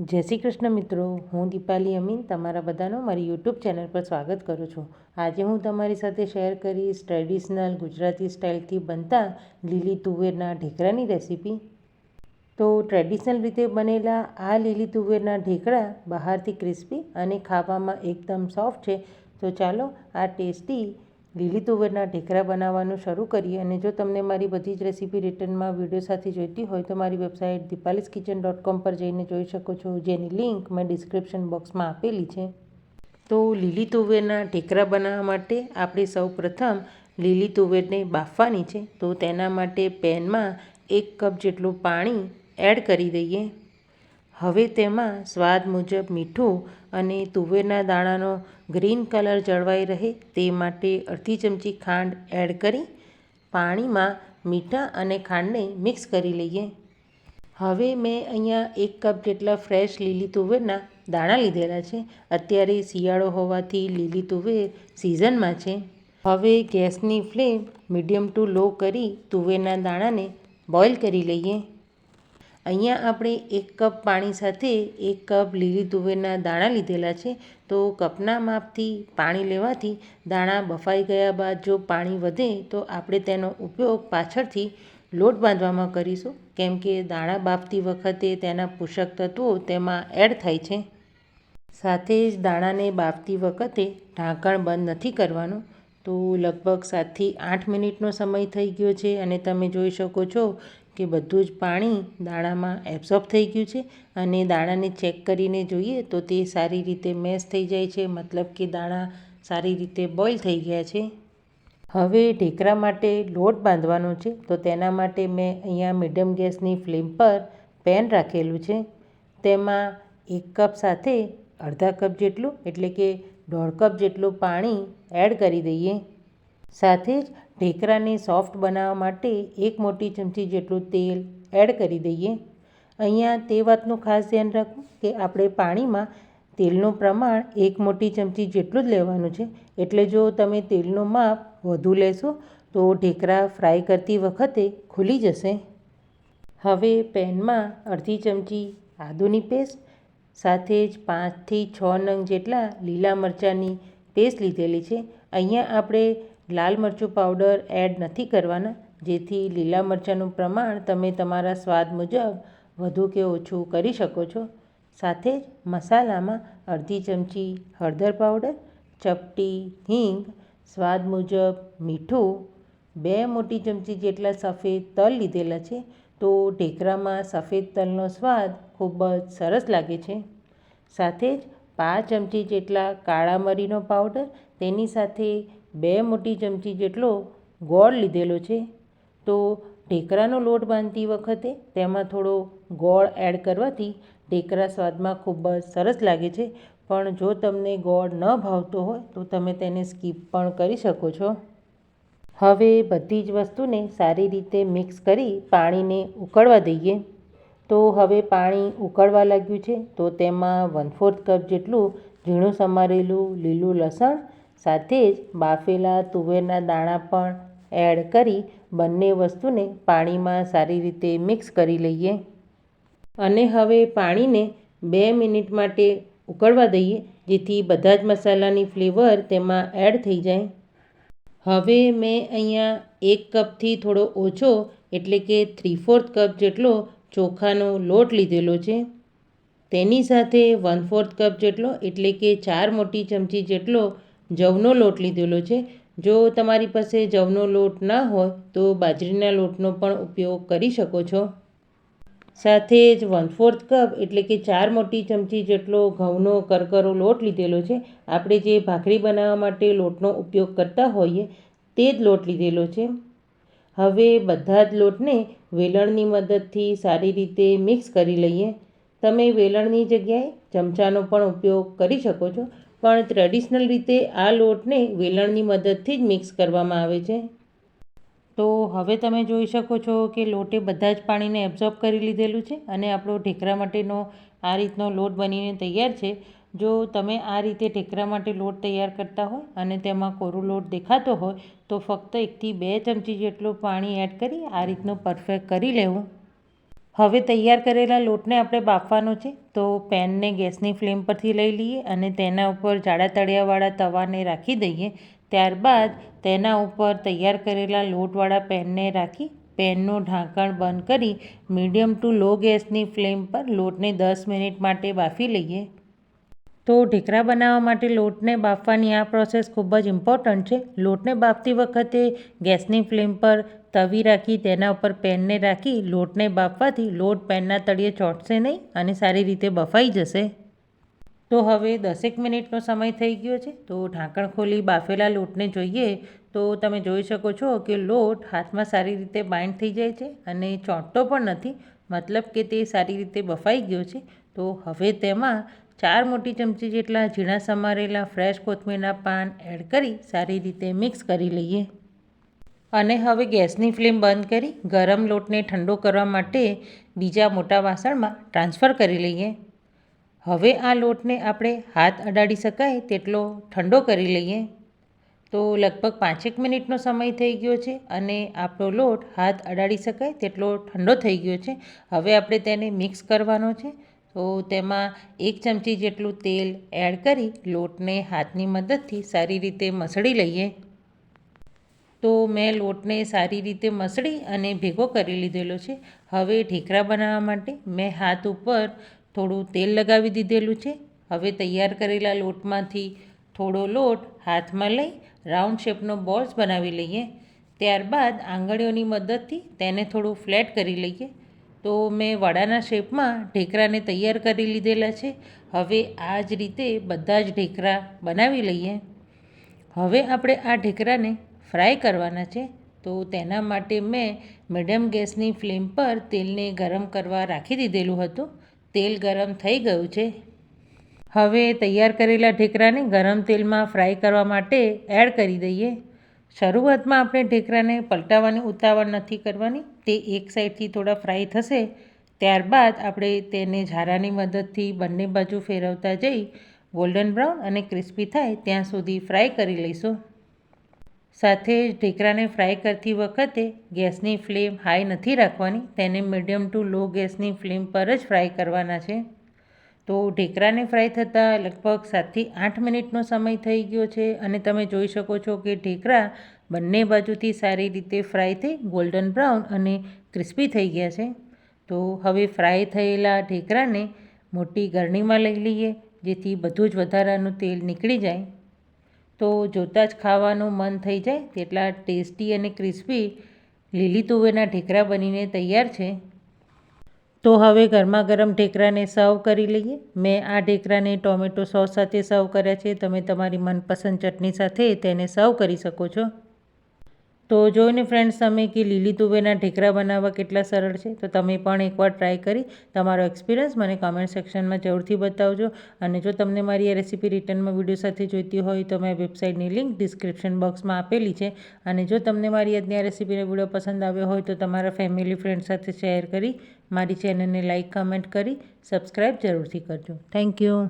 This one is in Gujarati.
જય શ્રી કૃષ્ણ મિત્રો. હું દીપાલી અમીન તમારા બધાનો મારી યુટ્યુબ ચેનલ પર સ્વાગત કરું છું. આજે હું તમારી સાથે શેર કરીશ ટ્રેડિશનલ ગુજરાતી સ્ટાઇલથી બનતા લીલી તુવેરના ઢેકરાની રેસીપી. તો ટ્રેડિશનલ રીતે બનેલા આ લીલી તુવેરના ઢેકરા બહારથી ક્રિસ્પી અને ખાવામાં એકદમ સોફ્ટ છે. તો ચાલો આ ટેસ્ટી લીલી તુવેરના ઢેકરા બનાવવાનું શરૂ કરીએ અને જો તમને મારી બધી જ રેસીપી રિટર્નમાં વીડિયો સાથે જોઈતી હોય તો મારી વેબસાઇટ દીપાલીસ કિચન ડોટ કોમ પર જઈને જોઈ શકો છો, જેની લિંક મેં ડિસ્ક્રિપ્શન બોક્સમાં આપેલી છે. તો લીલી તુવેરના ઢેકરા બનાવવા માટે આપણે સૌ પ્રથમ લીલી તુવેરને બાફવાની છે. તો તેના માટે પેનમાં એક કપ જેટલું પાણી એડ કરી દઈએ. હવે તેમાં સ્વાદ મુજબ મીઠું અને તુવેરના દાણાનો ગ્રીન કલર જળવાઈ રહે તે માટે અડધી ચમચી ખાંડ એડ કરી પાણીમાં મીઠા અને ખાંડને મિક્સ કરી લઈએ. હવે મેં અહીંયા એક કપ જેટલા ફ્રેશ લીલી તુવેરના દાણા લીધેલા છે. અત્યારે શિયાળો હોવાથી લીલી તુવેર સિઝનમાં છે. હવે ગેસની ફ્લેમ મીડિયમ ટુ લો કરી તુવેરના દાણાને બોઇલ કરી લઈએ. અહીંયા આપણે એક કપ પાણી સાથે એક કપ લીલી તુવેરના દાણા લીધેલા છે. તો કપના માપથી પાણી લેવાથી દાણા બફાઈ ગયા બાદ જો પાણી વધે તો આપણે તેનો ઉપયોગ પાછળથી લોટ બાંધવામાં કરીશું. કેમ કે દાણા બાફતી વખતે તેના પોષક તત્વો તેમાં એડ થાય છે. સાથે જ દાણાને બાફતી વખતે ઢાંકણ બંધ નથી કરવાનું. તો લગભગ સાતથી આઠ મિનિટનો સમય થઈ ગયો છે અને તમે જોઈ શકો છો કે બધું જ પાણી દાણામાં એબ્ઝોર્બ થઈ ગયું છે અને દાણાને ચેક કરીને જોઈએ તો તે સારી રીતે મેશ થઈ જાય છે, મતલબ કે દાણા સારી રીતે બોઇલ થઈ ગયા છે. હવે ઢેકરા માટે લોટ બાંધવાનો છે, તો તેના માટે મેં અહીંયા મીડિયમ ગેસની ફ્લેમ પર પેન રાખેલું છે. તેમાં એક કપ સાથે અડધા કપ જેટલું, એટલે કે દોઢ કપ જેટલું પાણી એડ કરી દઈએ. સાથે જ ઢેકરાને સોફ્ટ બનાવવા માટે એક મોટી ચમચી જેટલું તેલ એડ કરી દઈએ. અહીંયા તે વાતનું ખાસ ધ્યાન રાખવું કે આપણે પાણીમાં તેલનું પ્રમાણ એક મોટી ચમચી જેટલું જ લેવાનું છે. એટલે જો તમે તેલનું માપ વધુ લેશો, તો ઢેકરા ફ્રાય કરતી વખતે ખુલી જશે. હવે પેનમાં અડધી ચમચી આદુની પેસ્ટ, સાથે જ પાંચથી છ નંગ જેટલા લીલા મરચાંની પેસ્ટ લીધેલી છે. અહીંયા આપણે લાલ મરચું પાવડર એડ નથી કરવાના. જેથી લીલા મરચાંનું પ્રમાણ તમે તમારા સ્વાદ મુજબ વધુ કે ઓછું કરી શકો છો. સાથે જ મસાલામાં અડધી ચમચી હળદર પાવડર ચપટી હિંગ, સ્વાદ મુજબ મીઠું, બે મોટી ચમચી જેટલા સફેદ તલ લીધેલા છે તો ઢેકરામાં સફેદ તલનો સ્વાદ ખૂબ જ સરસ લાગે છે. સાથે જ પાંચ ચમચી જેટલા કાળા મરીનો પાવડર તેની સાથે બે મોટી ચમચી જેટલો ગોળ લીધેલો છે, તો ઢેકરાનો લોટ બાંધતી વખતે તેમાં થોડો ગોળ એડ કરવાથી ઢેકરા સ્વાદમાં ખૂબ જ સરસ લાગે છે. પણ જો તમને ગોળ ન ભાવતો હોય, તો તમે તેને સ્કીપ પણ કરી શકો છો. હવે બધી જ વસ્તુને સારી રીતે મિક્સ કરી પાણીને ઉકળવા દઈએ. તો હવે પાણી ઉકળવા લાગ્યું છે, તો તેમાં વન ફોર્થ કપ જેટલું ઝીણું સમારેલું લીલું લસણ સાથે જ બાફેલા તુવેરના દાણા પણ એડ કરી બંને વસ્તુને પાણીમાં સારી રીતે મિક્સ કરી લઈએ. અને હવે પાણીને બે મિનિટ માટે ઉકળવા દઈએ, જેથી બધા જ મસાલાની ફ્લેવર તેમાં એડ થઈ જાય. હવે મેં અહીંયા એક કપથી થોડો ઓછો, એટલે કે થ્રી ફોર્થ કપ જેટલો ચોખાનો લોટ લીધેલો છે. તેની સાથે વન ફોર્થ કપ જેટલો, એટલે કે ચાર મોટી ચમચી જેટલો જવનો લોટ લીધેલો છે. જો તમારી પાસે જવનો લોટ ના હોય, તો બાજરીના લોટનો પણ ઉપયોગ કરી શકો છો. સાથે જ વન ફોર્થ કપ એટલે કે ચાર મોટી ચમચી જેટલો ઘઉંનો કરકરો લોટ લીધેલો છે. આપણે જે ભાખરી બનાવવા માટે લોટનો ઉપયોગ કરતા હોઈએ, તે જ લોટ લીધેલો છે. હવે બધા જ લોટને વેલણની મદદથી સારી રીતે મિક્સ કરી લઈએ. તમે વેલણની જગ્યાએ ચમચાનો પણ ઉપયોગ કરી શકો છો. પણ ટ્રેડિશનલ રીતે આ લોટને વેલણની મદદથી જ મિક્સ કરવામાં આવે છે. તો હવે તમે જોઈ શકો છો કે લોટે બધા જ પાણીને એબ્ઝોર્બ કરી લીધેલું છે અને આપણો ઢેકરા માટેનો આ રીતનો લોટ બનીને તૈયાર છે. જો તમે આ રીતે ઢેકરા માટે લોટ તૈયાર કરતા હોય અને તેમાં કોરો લોટ દેખાતો હોય તો ફક્ત એકથી બે ચમચી જેટલું પાણી એડ કરી આ રીતનું પરફેક્ટ કરી લેવું. હવે તૈયાર કરેલા લોટને આપણે બાફવાનો છે, તો પેનને ગેસની ફ્લેમ પરથી લઈ લઈએ અને તેના ઉપર જાડા તળિયાવાળા તવાને રાખી દઈએ. ત્યારબાદ તેના ઉપર તૈયાર કરેલા લોટવાળા પેનને રાખી પેનનું ઢાંકણ બંધ કરી મીડિયમ ટુ લો ગેસની ફ્લેમ પર લોટને દસ મિનિટ માટે બાફી લઈએ. તો ઢેકરા બનાવવા માટે લોટને બાફવાની આ પ્રોસેસ ખૂબ જ ઇમ્પોર્ટન્ટ છે. લોટને બાફતી વખતે ગેસની ફ્લેમ પર તવી રાખી, તેના ઉપર પેનને રાખી, લોટને બાફવાથી લોટ પેનના તળિયે ચોંટશે નહીં અને સારી રીતે બફાઈ જશે. તો હવે દસેક મિનિટનો સમય થઈ ગયો છે. તો ઢાંકણ ખોલી બાફેલા લોટને જોઈએ તો તમે જોઈ શકો છો કે લોટ હાથમાં સારી રીતે બાઇન્ડ થઈ જાય છે અને ચોંટતો પણ નથી. મતલબ કે તે સારી રીતે બફાઈ ગયો છે. તો હવે તેમાં ચાર મોટી ચમચી જેટલા ઝીણા સમારેલા ફ્રેશ કોથમીરના પાન એડ કરી સારી રીતે મિક્સ કરી લઈએ. અને હવે ગેસની ફ્લેમ બંધ કરી ગરમ લોટને ઠંડો કરવા માટે બીજા મોટા વાસણમાં ટ્રાન્સફર કરી લઈએ. હવે આ લોટને આપણે હાથ અડાડી શકાય તેટલો ઠંડો કરી લઈએ. તો લગભગ પાંચેક મિનિટનો સમય થઈ ગયો છે અને આપણો લોટ હાથ અડાડી શકાય તેટલો ઠંડો થઈ ગયો છે. હવે આપણે તેને મિક્સ કરવાનો છે. તો તેમાં એક ચમચી જેટલું તેલ એડ કરી લોટને હાથની મદદથી સારી રીતે મસળી લઈએ. તો મેં લોટને સારી રીતે મસળી અને ભેગો કરી લીધેલો છે. હવે ઢેકરા બનાવવા માટે મેં હાથ ઉપર થોડું તેલ લગાવી દીધેલું છે. હવે તૈયાર કરેલા લોટમાંથી થોડો લોટ હાથમાં લઈ રાઉન્ડ શેપનો બોલ્સ બનાવી લઈએ. ત્યારબાદ આંગળીઓની મદદથી તેને થોડું ફ્લેટ કરી લઈએ. તો મેં વડાના શેપમાં ઢેકરાને તૈયાર કરી લીધેલા છે. હવે આ જ રીતે બધા જ ઢેકરા બનાવી લઈએ. હવે આપણે આ ઢેકરાને ફ્રાય કરવાના છે. તો તેના માટે મેં મીડિયમ ગેસની ફ્લેમ પર તેલને ગરમ કરવા રાખી દીધેલું હતું. તેલ ગરમ થઈ ગયું છે. હવે તૈયાર કરેલા ઢેકરાને ગરમ તેલમાં ફ્રાય કરવા માટે એડ કરી દઈએ. શરૂઆતમાં આપણે ઢેકરાને પલટાવવાની ઉતાવળ નથી કરવાની. તે એક સાઈડથી થોડા ફ્રાય થશે, ત્યારબાદ આપણે તેને ઝારાની મદદથી બંને બાજુ ફેરવતા જઈ ગોલ્ડન બ્રાઉન અને ક્રિસ્પી થાય ત્યાં સુધી ફ્રાય કરી લઈશું. સાથે જ ઢેકરાને ફ્રાય કરતી વખતે ગેસની ફ્લેમ હાઈ નથી રાખવાની, તેને મીડિયમ ટુ લો ગેસની ફ્લેમ પર જ ફ્રાય કરવાના છે. તો ઢેકરાને ફ્રાય થતાં લગભગ સાતથી આઠ મિનિટનો સમય થઈ ગયો છે અને તમે જોઈ શકો છો કે ઢેકરા બંને બાજુથી સારી રીતે ફ્રાય થઈ ગોલ્ડન બ્રાઉન અને ક્રિસ્પી થઈ ગયા છે. તો હવે ફ્રાય થયેલા ઢેકરાને મોટી ગરણીમાં લઈ લઈએ, જેથી બધું જ વધારાનું તેલ નીકળી જાય. તો જોતાં જ ખાવાનું મન થઈ જાય તેટલા ટેસ્ટી અને ક્રિસ્પી લીલી તુવેરના ઢેકરા બનીને તૈયાર છે. તો હવે ગરમા ગરમ ઢેકરાને સર્વ કરી લઈએ. મેં આ ઢેકરાને ટોમેટો સોસ સાથે સર્વ કર્યા છે. તમે તમારી મનપસંદ ચટણી સાથે તેને સર્વ કરી શકો છો. તો જોઈને ફ્રેન્ડ્સ તમે કે લીલી તુવેરના ઢેકરા બનાવવા કેટલા સરળ છે? તો તમે પણ એકવાર ટ્રાય કરી તમારો એક્સપિરિયન્સ મને કમેન્ટ સેક્શનમાં જરૂરથી બતાવજો. અને જો તમને મારી આ રેસીપી રિટર્નમાં વીડિયો સાથે જોઈતી હોય તો મેં વેબસાઇટની લિંક ડિસ્ક્રિપ્શન બોક્સમાં આપેલી છે. અને જો તમને મારી આજની આ રેસીપીનો વીડિયો પસંદ આવ્યો હોય તો તમારા ફેમિલી ફ્રેન્ડ સાથે શેર કરી મારી ચેનલને લાઇક કમેન્ટ કરી સબસ્ક્રાઈબ જરૂરથી કરજો. Thank you